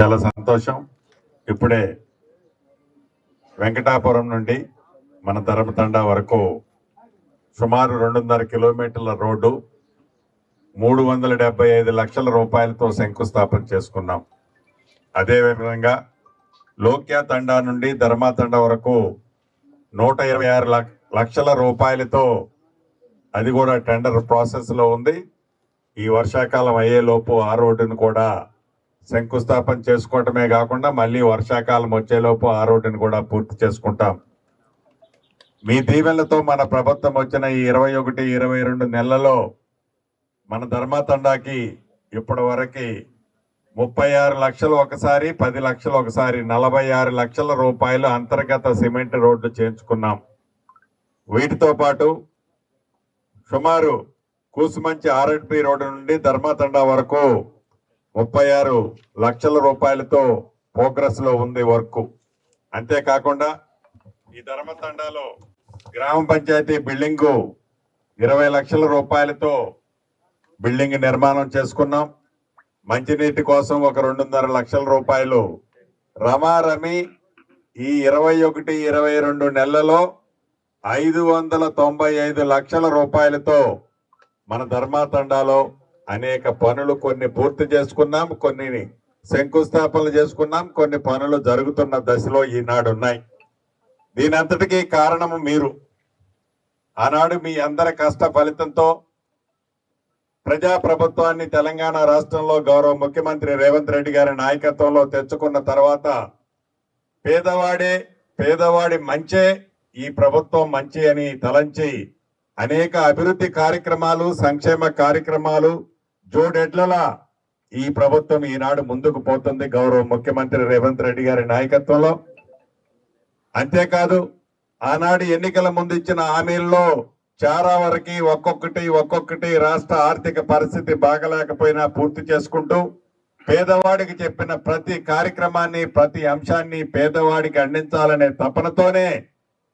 చాలా సంతోషం. ఇప్పుడే వెంకటాపురం నుండి మన ధర్మతండా వరకు సుమారు రెండున్నర కిలోమీటర్ల రోడ్డు మూడు వందల డెబ్బై ఐదు లక్షల రూపాయలతో శంకుస్థాపన చేసుకున్నాం. అదేవిధంగా లోక్యా తండా నుండి ధర్మా తండా వరకు నూట ఇరవై ఆరు లక్ష- లక్షల రూపాయలతో అది కూడా టెండర్ ప్రాసెస్లో ఉంది. ఈ వర్షాకాలం అయ్యేలోపు ఆ రోడ్డును కూడా శంకుస్థాపన చేసుకోవటమే కాకుండా మళ్ళీ వర్షాకాలం వచ్చేలోపు ఆ రోడ్డును కూడా పూర్తి చేసుకుంటాం. మీ దీవెనలతో మన ప్రభుత్వం వచ్చిన ఈ ఇరవై ఒకటి ఇరవై రెండు నెలలలో మన ధర్మతండాకి ఇప్పటి వరకు ముప్పై ఆరు లక్షలు ఒకసారి పది లక్షలు ఒకసారి నలభై ఆరు లక్షల రూపాయలు అంతర్గత సిమెంట్ రోడ్లు చేయించుకున్నాం. వీటితో పాటు సుమారు కూసుమంచి ఆర్ఎడ్పి రోడ్డు నుండి ధర్మతండా వరకు ముప్పై ఆరు లక్షల రూపాయలతో ప్రోగ్రెస్లో ఉంది వర్క్. అంతేకాకుండా ఈ ధర్మతండాలో గ్రామ పంచాయతీ బిల్డింగ్ ఇరవై లక్షల రూపాయలతో బిల్డింగ్ నిర్మాణం చేసుకున్నాం. మంచినీటి కోసం ఒక రెండున్నర లక్షల రూపాయలు రమారమి ఈ ఇరవై ఒకటి ఇరవై రెండు నెలలలో ఐదు వందల తొంభై ఐదు లక్షల రూపాయలతో మన ధర్మాతండాలో అనేక పనులు కొన్ని పూర్తి చేసుకున్నాం కొన్ని శంకుస్థాపనలు చేసుకున్నాం కొన్ని పనులు జరుగుతున్న దశలో ఈనాడు ఉన్నాయి దీని అంతటికీ కారణము మీరు. ఆనాడు మీ అందరి కష్ట ఫలితంతో ప్రజా ప్రభుత్వాన్ని తెలంగాణ రాష్ట్రంలో గౌరవ ముఖ్యమంత్రి రేవంత్ రెడ్డి గారి నాయకత్వంలో తెచ్చుకున్న తర్వాత పేదవాడే పేదవాడి మంచే ఈ ప్రభుత్వం మంచి అని తలంచి అనేక అభివృద్ధి కార్యక్రమాలు సంక్షేమ కార్యక్రమాలు జోడెడ్లలా ఈ ప్రభుత్వం ఈనాడు ముందుకు పోతుంది గౌరవ ముఖ్యమంత్రి రేవంత్ రెడ్డి గారి నాయకత్వంలో. అంతేకాదు ఆనాడు ఎన్నికల ముందు ఇచ్చిన హామీల్లో చాలా వరకు ఒక్కొక్కటి ఒక్కొక్కటి రాష్ట్ర ఆర్థిక పరిస్థితి బాగలేకపోయినా పూర్తి చేసుకుంటూ పేదవాడికి చెప్పిన ప్రతి కార్యక్రమాన్ని ప్రతి అంశాన్ని పేదవాడికి అందించాలనే తపనతోనే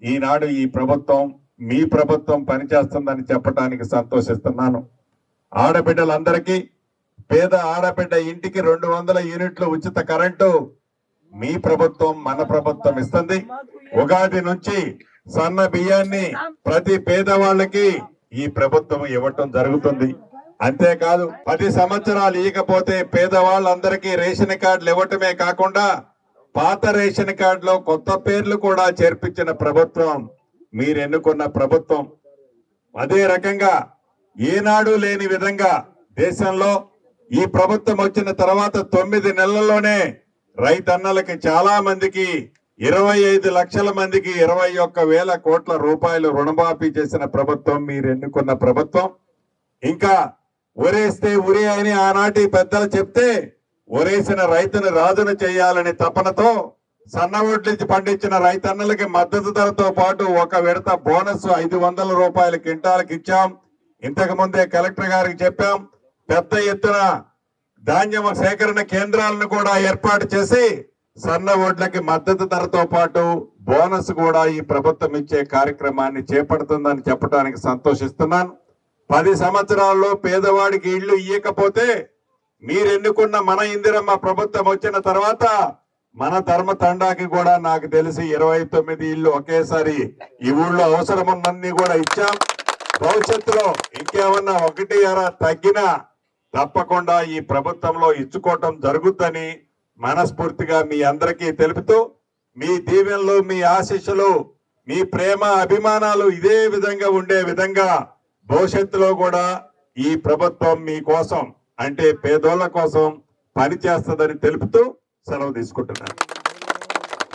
ఈనాడు ఈ ప్రభుత్వం మీ ప్రభుత్వం పనిచేస్తుందని చెప్పడానికి సంతోషిస్తున్నాను. ఆడబిడ్డలందరికీ పేద ఆడబిడ్డ ఇంటికి రెండు వందల యూనిట్లు ఉచిత కరెంటు మీ ప్రభుత్వం మన ప్రభుత్వం ఇస్తుంది. ఉగాది నుంచి సన్న బియ్యాన్ని ప్రతి పేదవాళ్ళకి ఈ ప్రభుత్వం ఇవ్వటం జరుగుతుంది. అంతేకాదు పది సంవత్సరాలు ఇవ్వకపోతే పేదవాళ్ళందరికీ రేషన్ కార్డులు ఇవ్వటమే కాకుండా పాత రేషన్ కార్డులో కొత్త పేర్లు కూడా చేర్పించిన ప్రభుత్వం మీరు ఎన్నుకున్న ప్రభుత్వం. అదే రకంగా ఏనాడు లేని విధంగా దేశంలో ఈ ప్రభుత్వం వచ్చిన తర్వాత తొమ్మిది నెలల్లోనే రైతన్నలకి చాలా మందికి ఇరవై ఐదు లక్షల మందికి ఇరవై ఒక్క వేల కోట్ల రూపాయలు రుణమాఫీ చేసిన ప్రభుత్వం మీరు ఎన్నుకున్న ప్రభుత్వం. ఇంకా ఒరేస్తే ఉరి అని ఆనాటి పెద్దలు చెప్తే ఒరేసిన రైతును రాజును చేయాలని తపనతో సన్న వడ్లించి పండించిన రైతన్నలకి మద్దతు ధరతో పాటు ఒక విడత బోనస్ ఐదు వందల రూపాయల కింటాలకు ఇచ్చాం. ఇంతకు ముందే కలెక్టర్ గారికి చెప్పాం పెద్ద ఎత్తున ధాన్యం సేకరణ కేంద్రాలను కూడా ఏర్పాటు చేసి సన్న ఓట్లకి మద్దతు ధరతో పాటు బోనస్ కూడా ఈ ప్రభుత్వం ఇచ్చే కార్యక్రమాన్ని చేపడుతుందని చెప్పడానికి సంతోషిస్తున్నాను. పది సంవత్సరాల్లో పేదవాడికి ఇళ్ళు ఇయ్యకపోతే మీరెన్నుకున్న మన ఇందిరమ్మ ప్రభుత్వం వచ్చిన తర్వాత మన ధర్మ తండాకి కూడా నాకు తెలిసి ఇరవై తొమ్మిది ఇల్లు ఒకేసారి ఈ ఊళ్ళో అవసరం ఉన్నన్ని కూడా ఇచ్చాం. భవిష్యత్తులో ఇంకేమన్నా ఒకటి అర తగ్గినా తప్పకుండా ఈ ప్రభుత్వంలో ఇచ్చుకోవటం జరుగుద్దని మనస్ఫూర్తిగా మీ అందరికీ తెలుపుతూ మీ దీవెనలు మీ ఆశీస్సులు మీ ప్రేమ అభిమానాలు ఇదే విధంగా ఉండే విధంగా భవిష్యత్తులో కూడా ఈ ప్రభుత్వం మీ కోసం అంటే పేదోళ్ళ కోసం పనిచేస్తుందని తెలుపుతూ సెలవు తీసుకుంటున్నాను.